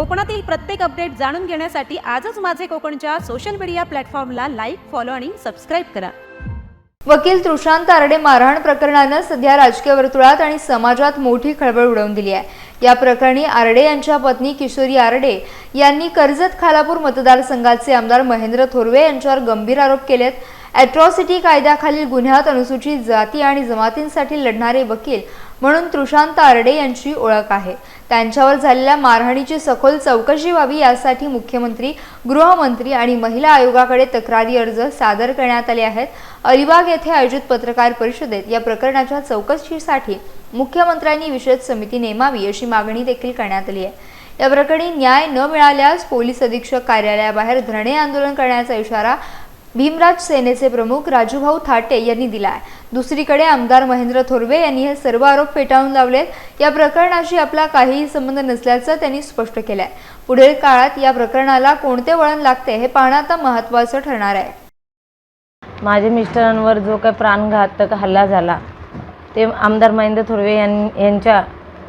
कोकणातील प्रत्येक अपडेट जाणून घेण्यासाठी आजच माझे कोकणच्या सोशल मीडिया प्लॅटफॉर्मला लाईक फॉलो आणि सबस्क्राईब करा. वकील तृषांत आरडे मारहाण प्रकरणानं सध्या राजकीय वर्तुळात आणि समाजात मोठी खळबळ उडवून दिली आहे. या प्रकरणी आरडे यांच्या पत्नी किशोरी आरडे यांनी कर्जत खालापूर मतदारसंघाचे आमदार महेंद्र थोरवे यांच्यावर गंभीर आरोप केलेत. अॅट्रॉसिटी कायद्याखालील गुन्ह्यात अनुसूचित जाती आणि जमातींसाठी लढणारे वकील म्हणून तृषांत आरडे यांची ओळख आहे. त्यांच्यावर झालेल्या मारहाणीची सखोल चौकशी व्हावी यासाठी मुख्यमंत्री गृहमंत्री आणि महिला आयोगाकडे तक्रारी अर्ज सादर करण्यात आले आहेत. अलिबाग येथे आयोजित पत्रकार परिषदेत या प्रकरणाच्या चौकशीसाठी मुख्यमंत्र्यांनी विशेष समिती नेमावी अशी मागणी देखील करण्यात आली आहे. या प्रकरणी न्याय न मिळाल्यास पोलीस अधीक्षक कार्यालयाबाहेर धरणे आंदोलन करण्याचा इशारा भीमराज सेनेचे प्रमुख राजूभाऊ थाटे यांनी दिला आहे. दुसरीकडे आमदार महेंद्र थोरवे यांनी हे सर्व आरोप फेटाळून लावलेत. या प्रकरणाशी आपला काहीही संबंध नसल्याचं त्यांनी स्पष्ट केलंय. पुढील काळात या प्रकरणाला कोणते वळण लागते हे पाहणं आता महत्त्वाचं ठरणार आहे. माझ्या मिस्टरांवर जो काही प्राणघातक हल्ला झाला ते आमदार महेंद्र थोरवे यां यांच्या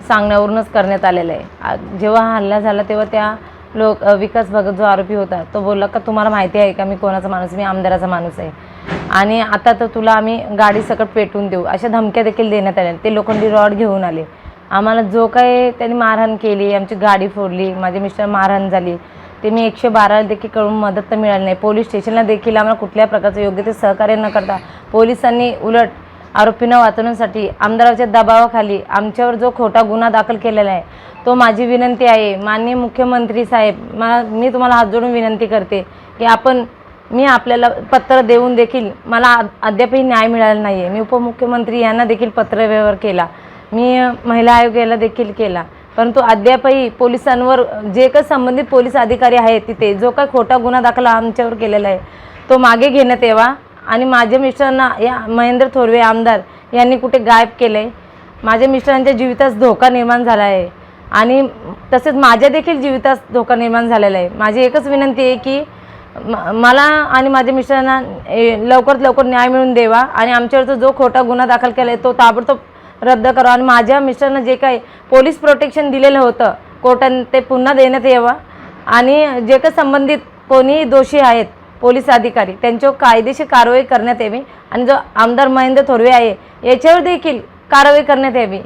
सांगण्यावरूनच करण्यात आलेलं आहे. जेव्हा हा हल्ला झाला तेव्हा त्या लोक विकास भगत जो आरोपी होता तो बोलला का तुम्हाला माहिती आहे का? मी कोणाचा माणूस मी आमदाराचा माणूस आहे. आणि आता तर तुला आम्ही गाडी सकट पेटवून देऊ. अशा धमक्या देखील देण्यात आल्या. ते लोखंडी रॉड घेऊन आले. आम्हाला जो काही त्यांनी मारहाण केली आमची गाडी फोडली माझे मिस्टर मारहाण झाली ते मी एकशे बाराला देखील कळून मदत तर मिळाली नाही. पोलीस स्टेशनला देखील आम्हाला कुठल्या प्रकारचं योग्य ते सहकार्य न करता पोलिसांनी उलट आरोपींना वाचवण्यासाठी आमदाराच्या दबावाखाली आमच्यावर जो खोटा गुन्हा दाखल केलेला आहे तो माझी विनंती आहे. माननीय मुख्यमंत्री साहेब मला मी तुम्हाला हात जोडून विनंती करते की आपण मी आपल्याला पत्र देऊन देखील मला अद्यापही न्याय मिळाला नाही आहे मी उपमुख्यमंत्री यांना देखील पत्रव्यवहार केला. मी महिला आयोगाला देखील केला. परंतु अद्यापही पोलिसांवर जे काही संबंधित पोलीस अधिकारी आहेत तिथे जो काही खोटा गुन्हा दाखल आमच्यावर केलेला आहे तो मागे घेण्यात यावा. आणि माझ्या मिस्टरांना या महेंद्र थोरवे आमदार यांनी कुठे गायब केलं आहे माझ्या मिस्टरांच्या जीवितास धोका निर्माण झाला आहे. आणि तसेच माझ्या देखील जीवितास धोका निर्माण झालेला आहे. माझी एकच विनंती आहे की मला आणि माझ्या मिस्टरांना ए, लवकरात लवकर न्याय मिळून देवा आणि आमच्यावरचा जो खोटा गुन्हा दाखल केला आहे तो ताबडतोब रद्द करावा आणि माझ्या मिस्टरांना जे काही पोलीस प्रोटेक्शन दिलेलं होतं कोर्टाने ते पुन्हा देण्यात यावं. आणि जे काही संबंधित कोणीही दोषी आहेत पोलीस अधिकारी त्यांच्यावर कायदेशीर कारवाई करण्यात यावी आणि जो आमदार महेंद्र थोरवे आहे याच्यावर देखील कारवाई करण्यात यावी.